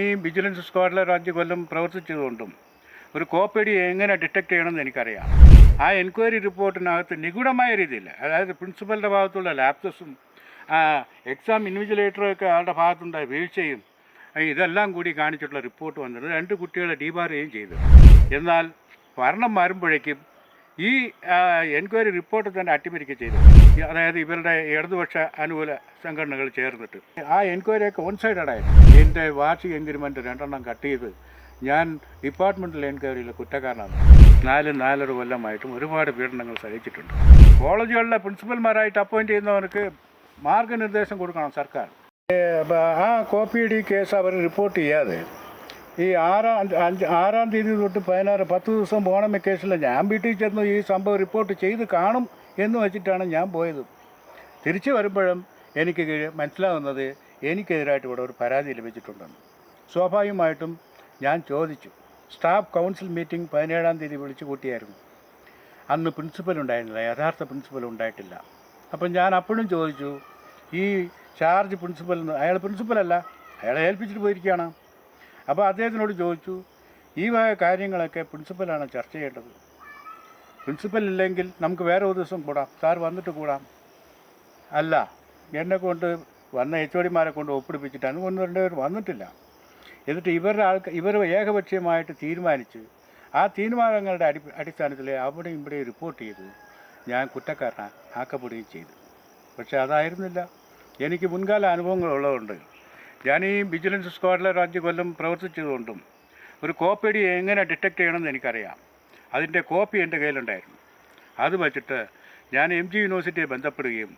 ഈ വിജിലൻസ് സ്ക്വാഡിലെ അഞ്ച് കൊല്ലം പ്രവർത്തിച്ചതുകൊണ്ടും ഒരു കോപ്പടി എങ്ങനെ ഡിറ്റക്ട് ചെയ്യണമെന്ന് എനിക്കറിയാം. ആ എൻക്വയറി റിപ്പോർട്ടിനകത്ത് നിഗൂഢമായ രീതിയിൽ അതായത് പ്രിൻസിപ്പലിന്റെ ഭാഗത്തുള്ള ലാപ്സസും എക്സാം ഇൻവിജിലേറ്ററൊക്കെ ആളുടെ ഭാഗത്തുണ്ടായ വീഴ്ചയും ഇതെല്ലാം കൂടി കാണിച്ചിട്ടുള്ള റിപ്പോർട്ട് വന്നത് രണ്ട് കുട്ടികളെ ഡീബാർ ചെയ്യുകയും ചെയ്തു. എന്നാൽ ഭരണം വരുമ്പോഴേക്കും ഈ എൻക്വയറി റിപ്പോർട്ട് തന്നെ അട്ടിമറിക്കുക ചെയ്തു. അതായത് ഇവരുടെ ഇടതുപക്ഷ അനുകൂല സംഘടനകൾ ചേർന്നിട്ട്. ആ എൻക്വയറിയൊക്കെ ഓൺ സൈഡായിരുന്നു എന്റെ വാർഷിക എൻഗ്രിമെന്റ് രണ്ടെണ്ണം കട്ട് ചെയ്ത് ഞാൻ ഡിപ്പാർട്ട്മെന്റൽ എൻക്വയറിയിൽ കുറ്റക്കാരനാണ്. നാല് നാലര കൊല്ലമായിട്ടും ഒരുപാട് പീഡനങ്ങൾ സഹിച്ചിട്ടുണ്ട്. കോളേജുകളിലെ പ്രിൻസിപ്പൽമാരായിട്ട് അപ്പോയിന്റ് ചെയ്യുന്നവർക്ക് മാർഗനിർദ്ദേശം കൊടുക്കണം സർക്കാർ. ആ ആ കോപ്പിയടി കേസ് അവർ റിപ്പോർട്ട് ചെയ്യാതെ ഈ ആറാം അഞ്ച് ആറാം തീയതി തൊട്ട് പതിനാറ് പത്ത് ദിവസം പോകണമെന്ന കേസിൽ. ഞാൻ വീട്ടിൽ ചെന്ന് ഈ സംഭവം റിപ്പോർട്ട് ചെയ്ത് കാണും. എന്ന് വെച്ചിട്ടാണ് ഞാൻ പോയത്. തിരിച്ചു വരുമ്പോഴും എനിക്ക് മനസ്സിലാവുന്നത് എനിക്കെതിരായിട്ട് ഇവിടെ ഒരു പരാതി ലഭിച്ചിട്ടുണ്ടെന്ന്. സ്വാഭാവികമായിട്ടും ഞാൻ ചോദിച്ചു. സ്റ്റാഫ് കൗൺസിൽ മീറ്റിംഗ് പതിനേഴാം തീയതി വിളിച്ചു കൂട്ടിയായിരുന്നു. അന്ന് പ്രിൻസിപ്പൽ ഉണ്ടായിരുന്നില്ല യഥാർത്ഥ പ്രിൻസിപ്പൽ ഉണ്ടായിട്ടില്ല. അപ്പം ഞാൻ അപ്പോഴും ചോദിച്ചു ഈ ചാർജ് പ്രിൻസിപ്പൽ അയാൾ പ്രിൻസിപ്പലല്ല അയാളെ ഏൽപ്പിച്ചിട്ട് പോയിരിക്കുകയാണ്. അപ്പോൾ അദ്ദേഹത്തിനോട് ചോദിച്ചു ഈ വക കാര്യങ്ങളൊക്കെ പ്രിൻസിപ്പലാണ് ചർച്ച ചെയ്യേണ്ടത്. പ്രിൻസിപ്പൽ ഇല്ലെങ്കിൽ നമുക്ക് വേറെ ഒരു ദിവസം കൂടാം. സാർ വന്നിട്ട് കൂടാം. അല്ല എന്നെ കൊണ്ട് വന്ന എച്ച് ഒടിമാരെ കൊണ്ട് ഒപ്പിടിപ്പിച്ചിട്ടാണ് ഒന്ന് രണ്ടുപേർ വന്നിട്ടില്ല. എന്നിട്ട് ഇവരുടെ ആൾക്ക് ഇവർ ഏകപക്ഷീയമായിട്ട് തീരുമാനിച്ച് ആ തീരുമാനങ്ങളുടെ അടി അടിസ്ഥാനത്തിൽ അവിടെയും ഇവിടെ റിപ്പോർട്ട് ചെയ്ത് ഞാൻ കുറ്റക്കാരന ആക്കപ്പെടുകയും ചെയ്തു. പക്ഷേ അതായിരുന്നില്ല. എനിക്ക് മുൻകാല അനുഭവങ്ങളുള്ളതുകൊണ്ട് ഞാൻ ഈ വിജിലൻസ് സ്ക്വാഡിലെ അഞ്ച് കൊല്ലം പ്രവർത്തിച്ചതുകൊണ്ടും ഒരു കോപ്പടി എങ്ങനെ ഡിറ്റക്റ്റ് ചെയ്യണമെന്ന് എനിക്കറിയാം. അതിന്റെ കോപ്പി എന്റെ കയ്യിലുണ്ടായിരുന്നു. അത് വച്ചിട്ട് ഞാൻ എം ജി യൂണിവേഴ്സിറ്റിയെ ബന്ധപ്പെടുകയും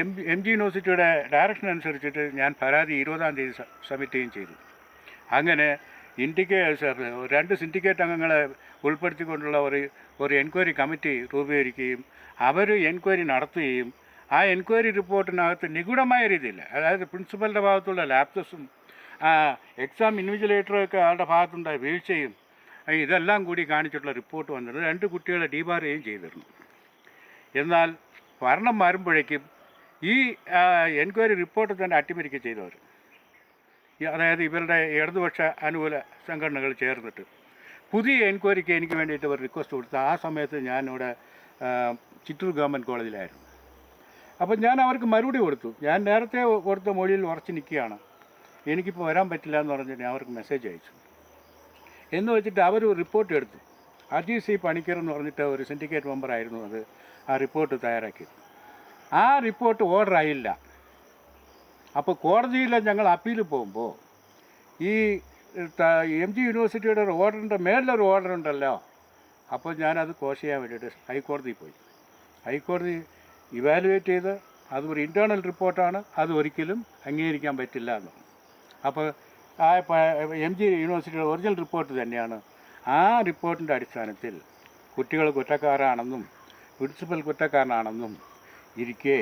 എം എം ജി യൂണിവേഴ്സിറ്റിയുടെ ഡയറക്ഷൻ അനുസരിച്ചിട്ട് ഞാൻ പരാതി ഇരുപതാം തീയതി സബ്മിറ്റ് ചെയ്തു. അങ്ങനെ ഇൻഡിക്കേ രണ്ട് സിൻഡിക്കേറ്റ് അംഗങ്ങളെ ഉൾപ്പെടുത്തിക്കൊണ്ടുള്ള ഒരു ഒരു എൻക്വയറി കമ്മിറ്റി രൂപീകരിക്കുകയും അവർ എൻക്വയറി നടത്തുകയും ആ എൻക്വയറി റിപ്പോർട്ടിനകത്ത് നിഗൂഢമായ രീതിയിൽ അതായത് പ്രിൻസിപ്പലിന്റെ ഭാഗത്തുള്ള ലാപ്സസും എക്സാം ഇൻവിജിലേറ്ററൊക്കെ ആളുടെ ഭാഗത്തുണ്ടായ വീഴ്ചയും ഇതെല്ലാം കൂടി കാണിച്ചിട്ടുള്ള റിപ്പോർട്ട് വന്നിരുന്നു രണ്ട് കുട്ടികളെ ഡീബാർ ചെയ്യുകയും ചെയ്തിരുന്നു. എന്നാൽ ഭരണം മാറുമ്പോഴേക്കും ഈ എൻക്വയറി റിപ്പോർട്ട് തന്നെ അട്ടിമറിക്കുക ചെയ്തവർ അതായത് ഇവരുടെ ഇടതുപക്ഷ അനുകൂല സംഘടനകൾ ചേർന്നിട്ട്. പുതിയ എൻക്വയറിക്ക് എനിക്ക് വേണ്ടിയിട്ട് ഒരു റിക്വസ്റ്റ് കൊടുത്ത ആ സമയത്ത് ആ, ചിറ്റൂർ ഗവൺമെന്റ് കോളേജിലായിരുന്നു. അപ്പം ഞാൻ അവർക്ക് മറുപടി കൊടുത്തു. ഞാൻ നേരത്തെ കൊടുത്ത മൊഴിയിൽ ഉറച്ച് നിൽക്കുകയാണ്. എനിക്കിപ്പോൾ വരാൻ പറ്റില്ല എന്ന് പറഞ്ഞിട്ട് ഞാൻ അവർക്ക് മെസ്സേജ് അയച്ചു. എന്ന് വെച്ചിട്ട് അവർ റിപ്പോർട്ട് എടുത്തു. അജീവ് സി പണിക്കർ എന്ന് പറഞ്ഞിട്ട് ഒരു സിൻഡിക്കേറ്റ് മെമ്പർ ആയിരുന്നു അത്. ആ റിപ്പോർട്ട് തയ്യാറാക്കി ആ റിപ്പോർട്ട് ഓർഡർ ആയില്ല. അപ്പോൾ കോടതിയിൽ ഞങ്ങൾ അപ്പീൽ പോകുമ്പോൾ ഈ എം ജി യൂണിവേഴ്സിറ്റിയുടെ ഒരു ഓർഡറിന്റെ മേലൊരു ഓർഡർ ഉണ്ടല്ലോ. അപ്പോൾ ഞാനത് കോഷ് ചെയ്യാൻ വേണ്ടിയിട്ട് ഹൈക്കോടതിയിൽ പോയി. ഹൈക്കോടതി ഇവാലുവേറ്റ് ചെയ്ത് അത് ഒരു ഇന്റേർണൽ റിപ്പോർട്ടാണ് അത് ഒരിക്കലും അംഗീകരിക്കാൻ പറ്റില്ല എന്ന് അപ്പോൾ ആ എം ജി യൂണിവേഴ്സിറ്റിയുടെ ഒറിജിനൽ റിപ്പോർട്ട് തന്നെയാണ്. ആ റിപ്പോർട്ടിന്റെ അടിസ്ഥാനത്തിൽ കുട്ടികൾ കുറ്റക്കാരാണെന്നും പ്രിൻസിപ്പൽ കുറ്റക്കാരനാണെന്നും ഇരിക്കെ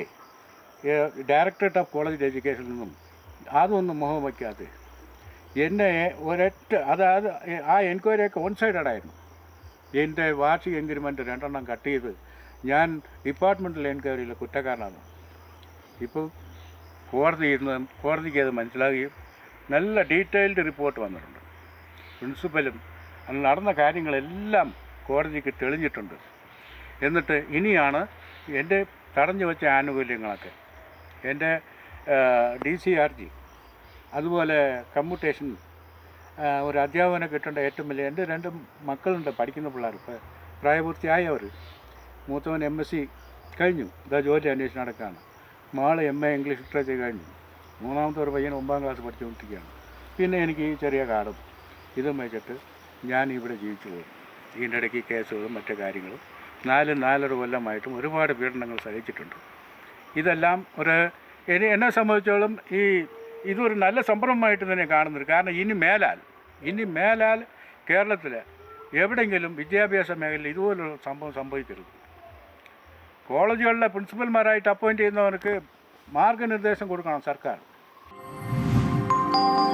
ഡയറക്ടറേറ്റ് ഓഫ് കോളേജ് എഡ്യൂക്കേഷനിൽ നിന്നും അതൊന്നും മുഖം വയ്ക്കാതെ എന്നെ ഒരൊറ്റ അതായത് ആ എൻക്വയറിയൊക്കെ ഓൺ സൈഡായിരുന്നു എന്റെ വാർഷിക എൻഗ്രിമെന്റ് രണ്ടെണ്ണം കട്ട് ചെയ്ത് ഞാൻ ഡിപ്പാർട്ട്മെന്റൽ എൻക്വയറിയിലെ കുറ്റക്കാരനാണ്. ഇപ്പം കോടതി കോടതിക്ക് അത് മനസ്സിലാകുകയും നല്ല ഡീറ്റെയിൽഡ് റിപ്പോർട്ട് വന്നിട്ടുണ്ട്. പ്രിൻസിപ്പലും അന്ന് നടന്ന കാര്യങ്ങളെല്ലാം കോടതിക്ക് തെളിഞ്ഞിട്ടുണ്ട്. എന്നിട്ട് ഇനിയാണ് എന്റെ തടഞ്ഞു വെച്ച ആനുകൂല്യങ്ങളൊക്കെ എന്റെ ഡി സി ആർ ജി അതുപോലെ കമ്മ്യൂട്ടേഷൻ ഒരു അധ്യാപകനെ കിട്ടേണ്ട ഏറ്റവും വലിയ എന്റെ രണ്ട് മക്കളുണ്ട് പഠിക്കുന്ന പിള്ളേർ ഇപ്പോൾ പ്രായപൂർത്തിയായവർ മൂത്തവൻ എം എസ് സി കഴിഞ്ഞു ഇതാ ജോലി അന്വേഷണം നടക്കുകയാണ് മാൾ എം എ ഇംഗ്ലീഷ് ലിറ്ററേച്ചർ കഴിഞ്ഞു. മൂന്നാമത്തെ ഒരു പയ്യൻ ഒമ്പതാം ക്ലാസ് പഠിച്ചുകൊണ്ടിരിക്കുകയാണ്. പിന്നെ എനിക്ക് ഈ ചെറിയ കാടും ഇതും വെച്ചിട്ട് ഞാൻ ഇവിടെ ജീവിച്ചു പോകും ഇതിന്റെ ഇടയ്ക്ക് കേസുകളും മറ്റു കാര്യങ്ങളും നാല് നാലര കൊല്ലമായിട്ടും ഒരുപാട് പീഡനങ്ങൾ സഹിച്ചിട്ടുണ്ട്. ഇതെല്ലാം ഒരു എന്നെ എന്നെ സംബന്ധിച്ചോളം ഈ ഇതൊരു നല്ല സംരംഭമായിട്ട് തന്നെ കാണുന്നുണ്ട് കാരണം ഇനി മേലാൽ ഇനി മേലാൽ കേരളത്തിൽ എവിടെയെങ്കിലും വിദ്യാഭ്യാസ മേഖലയിൽ ഇതുപോലൊരു സംഭവം സംഭവിക്കരുത്. കോളേജുകളിലെ പ്രിൻസിപ്പൽമാരായിട്ട് അപ്പോയിന്റ് ചെയ്യുന്നവർക്ക് മാർഗനിർദ്ദേശം കൊടുക്കണം സർക്കാർ. Bye.